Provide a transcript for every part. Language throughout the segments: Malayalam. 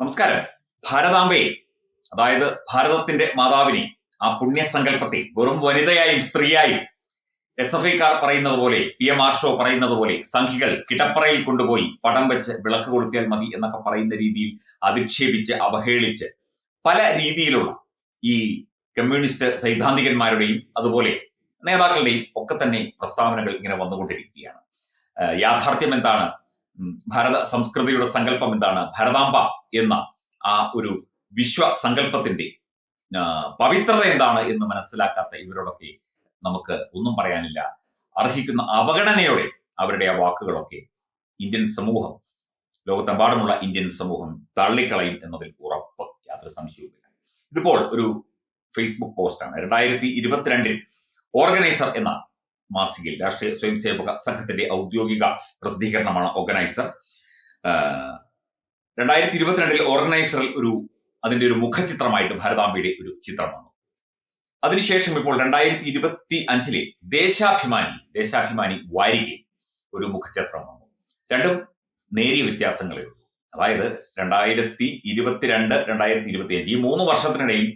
നമസ്കാരം. ഭാരതാംബയെ അതായത് ഭാരതത്തിന്റെ മാതാവിനെ ആ പുണ്യസങ്കല്പത്തെ വെറും വനിതയായും സ്ത്രീയായും എസ് എഫ് ഐക്കാർ പറയുന്നത് പോലെ പി എം ആർ ഷോ പറയുന്നത് പോലെ സംഘികൾ കിടപ്പറയിൽ കൊണ്ടുപോയി പടം വെച്ച് വിളക്ക് കൊളുത്തിയാൽ മതി എന്നൊക്കെ പറയുന്ന രീതിയിൽ അധിക്ഷേപിച്ച് അവഹേളിച്ച് പല രീതിയിലുള്ള ഈ കമ്മ്യൂണിസ്റ്റ് സൈദ്ധാന്തികന്മാരുടെയും അതുപോലെ നേതാക്കളുടെയും ഒക്കെ തന്നെ പ്രസ്താവനകൾ ഇങ്ങനെ വന്നുകൊണ്ടിരിക്കുകയാണ്. യാഥാർത്ഥ്യം എന്താണ്? ഭാരത സംസ്കൃതിയുടെ സങ്കല്പം എന്താണ്? ഭരതാംബ എന്ന ആ ഒരു വിശ്വ സങ്കല്പത്തിന്റെ പവിത്രത എന്താണ് എന്ന് മനസ്സിലാക്കാത്ത ഇവരോടൊക്കെ നമുക്ക് ഒന്നും പറയാനില്ല. അർഹിക്കുന്ന അവഗണനയോടെ അവരുടെ ആ വാക്കുകളൊക്കെ ഇന്ത്യൻ സമൂഹം ലോകത്തെമ്പാടുമുള്ള ഇന്ത്യൻ സമൂഹം തള്ളിക്കളയും എന്നതിൽ ഉറപ്പ് യാതൊരു സംശയവുമില്ല. ഇതിപ്പോൾ ഒരു ഫേസ്ബുക്ക് പോസ്റ്റാണ് രണ്ടായിരത്തി ഇരുപത്തിരണ്ടിൽ ഓർഗനൈസർ എന്ന മാസികയിൽ രാഷ്ട്രീയ സ്വയം സേവക സംഘത്തിന്റെ ഔദ്യോഗിക പ്രസിദ്ധീകരണമാണ് ഓർഗനൈസർ. രണ്ടായിരത്തി ഇരുപത്തിരണ്ടിൽ ഓർഗനൈസറിൽ ഒരു അതിന്റെ ഒരു മുഖചിത്രമായിട്ട് ഭാരതാംബയുടെ ഒരു ചിത്രം വന്നു. അതിനുശേഷം ഇപ്പോൾ രണ്ടായിരത്തി ഇരുപത്തി അഞ്ചിലെ ദേശാഭിമാനി ദേശാഭിമാനി വാരികയിൽ ഒരു മുഖചിത്രം വന്നു. രണ്ടും നേരിയ വ്യത്യാസങ്ങളേ ഉള്ളൂ. അതായത് രണ്ടായിരത്തി ഇരുപത്തിരണ്ട് രണ്ടായിരത്തി ഇരുപത്തി അഞ്ച് ഈ മൂന്ന് വർഷത്തിനിടയിൽ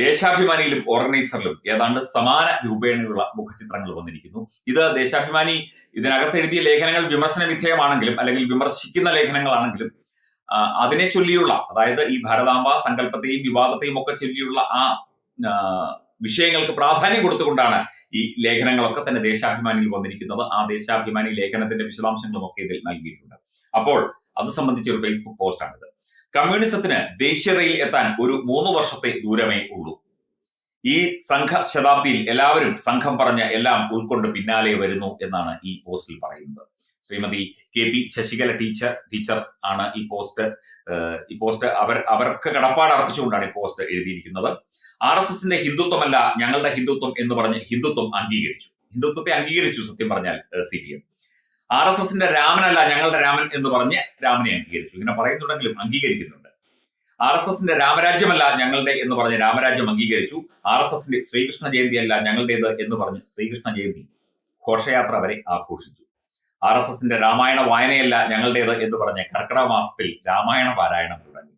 ദേശാഭിമാനിയിലും ഓർഗനൈസറിലും ഏതാണ്ട് സമാന രൂപേണയുള്ള മുഖചിത്രങ്ങൾ വന്നിരിക്കുന്നു. ഇത് ദേശാഭിമാനി ഇതിനകത്ത് എഴുതിയ ലേഖനങ്ങൾ വിമർശന വിധേയമാണെങ്കിലും അല്ലെങ്കിൽ വിമർശിക്കുന്ന ലേഖനങ്ങളാണെങ്കിലും അതിനെ ചൊല്ലിയുള്ള അതായത് ഈ ഭാരതാംബ സങ്കല്പത്തെയും വിവാദത്തെയും ഒക്കെ ചൊല്ലിയുള്ള ആ വിഷയങ്ങൾക്ക് പ്രാധാന്യം കൊടുത്തുകൊണ്ടാണ് ഈ ലേഖനങ്ങളൊക്കെ തന്നെ ദേശാഭിമാനിയിൽ വന്നിരിക്കുന്നത്. ആ ദേശാഭിമാനി ലേഖനത്തിന്റെ വിശദാംശങ്ങളും ഒക്കെ ഇതിൽ നൽകിയിട്ടുണ്ട്. അപ്പോൾ അത് സംബന്ധിച്ച ഒരു ഫേസ്ബുക്ക് പോസ്റ്റാണിത് കമ്മ്യൂണിസത്തിന് ദേശീയതയിൽ എത്താൻ ഒരു മൂന്ന് വർഷത്തെ ദൂരമേ ഉള്ളൂ. ഈ സംഘ ശതാബ്ദിയിൽ എല്ലാവരും സംഘം പറഞ്ഞ എല്ലാം ഉൾക്കൊണ്ട് പിന്നാലെ വരുന്നു എന്നാണ് ഈ പോസ്റ്റിൽ പറയുന്നത്. Shrimati K P Sasikala teacher teacher ആണ് ഈ പോസ്റ്റ്. ഈ പോസ്റ്റ് അവർ അവർക്ക് കടപ്പാട് അർപ്പിച്ചുകൊണ്ടാണ് ഈ പോസ്റ്റ് എഴുതിയിരിക്കുന്നത്. ആർ എസ് എസിന്റെ ഹിന്ദുത്വമല്ല ഞങ്ങളുടെ ഹിന്ദുത്വം എന്ന് പറഞ്ഞ് ഹിന്ദുത്വം അംഗീകരിച്ചു. ഹിന്ദുത്വത്തെ അംഗീകരിച്ചു സത്യം പറഞ്ഞാൽ C P M. R S എസിന്റെ രാമനല്ല ഞങ്ങളുടെ രാമൻ എന്ന് പറഞ്ഞ് രാമനെ അംഗീകരിച്ചു. ഇങ്ങനെ പറയുന്നുണ്ടെങ്കിലും അംഗീകരിക്കുന്നുണ്ട്. ആർ എസ് എസിന്റെ രാമരാജ്യമല്ല ഞങ്ങളുടെ എന്ന് പറഞ്ഞ് രാമരാജ്യം അംഗീകരിച്ചു. ആർ എസ് എസിന്റെ ശ്രീകൃഷ്ണ ജയന്തി അല്ല ഞങ്ങളുടേത് എന്ന് പറഞ്ഞ് ശ്രീകൃഷ്ണ ജയന്തി ഘോഷയാത്ര വരെ ആഘോഷിച്ചു. ആർ എസ് എസിന്റെ രാമായണ വായനയല്ല ഞങ്ങളുടേത് എന്ന് പറഞ്ഞ് കർക്കിടക മാസത്തിൽ രാമായണ പാരായണം തുടങ്ങി.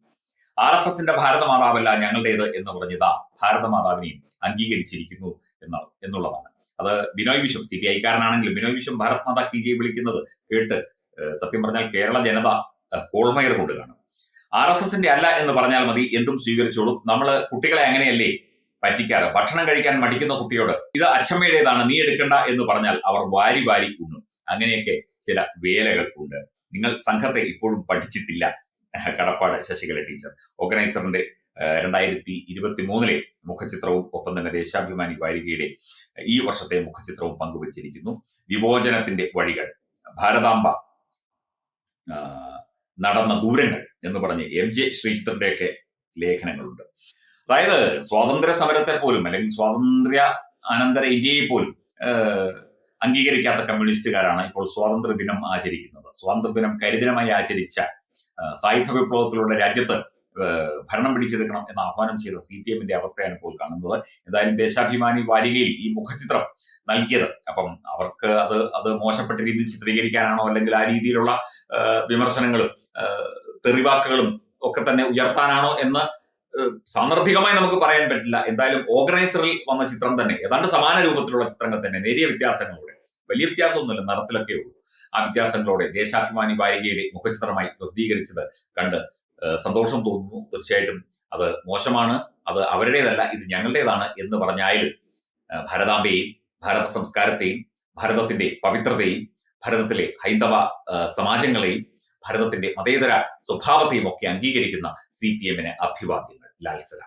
ആർ എസ് എസിന്റെ ഭാരതമാതാവല്ല ഞങ്ങളുടേത് എന്ന് പറഞ്ഞതാ. ഭാരതമാതാവിനെയും അംഗീകരിച്ചിരിക്കുന്നു എന്ന എന്നുള്ളതാണ്. അത് ബിനോയ് വിശ്വം സി പി ഐക്കാരനാണെങ്കിലും ബിനോയ് വിശ്വം ഭാരത് മാതാ കി ജെ വിളിക്കുന്നത് കേട്ട് സത്യം പറഞ്ഞാൽ കേരള ജനത കോൾമയർ കൊണ്ട് കാണും ആർ എസ് എസിന്റെ അല്ല എന്ന് പറഞ്ഞാൽ മതി എന്തും സ്വീകരിച്ചോളും. നമ്മൾ കുട്ടികളെ അങ്ങനെയല്ലേ പറ്റിക്കാറ്? ഭക്ഷണം കഴിക്കാൻ മടിക്കുന്ന കുട്ടിയോട് ഇത് അച്ഛമ്മയുടേതാണ് നീ എടുക്കണ്ട എന്ന് പറഞ്ഞാൽ അവർ വാരി വാരി ഉണ്ണും. അങ്ങനെയൊക്കെ ചില വേലകൾ ഉണ്ട്. നിങ്ങൾ സംഘത്തെ ഇപ്പോഴും പഠിച്ചിട്ടില്ല. കടപ്പാട് ശശികല ടീച്ചർ. ഓർഗനൈസറിന്റെ രണ്ടായിരത്തി ഇരുപത്തി മൂന്നിലെ മുഖചിത്രവും ഒപ്പം തന്നെ ദേശാഭിമാനി വാരികയുടെ ഈ വർഷത്തെ മുഖചിത്രവും പങ്കുവച്ചിരിക്കുന്നു. വിമോചനത്തിന്റെ വഴികൾ ഭാരതാംബ നടന്ന ദൂരങ്ങൾ എന്ന് പറഞ്ഞ് എം ജെ ശ്രീചിത്രന്റെയൊക്കെ ലേഖനങ്ങളുണ്ട്. അതായത് സ്വാതന്ത്ര്യ സമരത്തെ പോലും അല്ലെങ്കിൽ സ്വാതന്ത്ര്യ അനന്തര ഇന്ത്യയെ പോലും അംഗീകരിക്കാത്ത കമ്മ്യൂണിസ്റ്റുകാരാണ് ഇപ്പോൾ സ്വാതന്ത്ര്യ ദിനം ആചരിക്കുന്നത്. സ്വാതന്ത്ര്യ ദിനം കരിദിനമായി ആചരിച്ച സായുധ വിപ്ലവത്തിലൂടെ രാജ്യത്ത് ഭരണം പിടിച്ചെടുക്കണം എന്ന് ആഹ്വാനം ചെയ്ത സി പി എമ്മിന്റെ അവസ്ഥയാണ് ഇപ്പോൾ കാണുന്നത്. എന്തായാലും ദേശാഭിമാനി വാരികയിൽ ഈ മുഖചിത്രം നൽകിയത്. അപ്പം അവർക്ക് അത് അത് മോശപ്പെട്ട രീതിയിൽ ചിത്രീകരിക്കാനാണോ അല്ലെങ്കിൽ ആ രീതിയിലുള്ള വിമർശനങ്ങളും തെറിവാക്കുകളും ഒക്കെ തന്നെ ഉയർത്താനാണോ എന്ന് സാന്ദർഭികമായി നമുക്ക് പറയാൻ പറ്റില്ല. എന്തായാലും ഓർഗനൈസറിൽ വന്ന ചിത്രം തന്നെ ഏതാണ്ട് സമാന രൂപത്തിലുള്ള ചിത്രങ്ങൾ തന്നെ നേരിയ വ്യത്യാസങ്ങളോടെ വലിയ വ്യത്യാസമൊന്നുമില്ല നിറത്തിലൊക്കെ ഉള്ളൂ. ആ വ്യത്യാസങ്ങളോടെ ദേശാഭിമാനി വാരികയുടെ മുഖചിത്രമായി പ്രസിദ്ധീകരിച്ചത് കണ്ട് സന്തോഷം തോന്നുന്നു. തീർച്ചയായിട്ടും അത് മോശമാണ് അത് അവരുടേതല്ല ഇത് ഞങ്ങളുടേതാണ് എന്ന് പറഞ്ഞായാലും ഭാരതാംബയെയും ഭാരത സംസ്കാരത്തെയും ഭാരതത്തിന്റെ പവിത്രതയും ഭാരതത്തിലെ ഹൈന്ദവ സമാജങ്ങളെയും ഭാരതത്തിന്റെ മതേതര സ്വഭാവത്തെയും ഒക്കെ അംഗീകരിക്കുന്ന സി പി എമ്മിന് അഭിവാദ്യങ്ങൾ. ലാൽസല.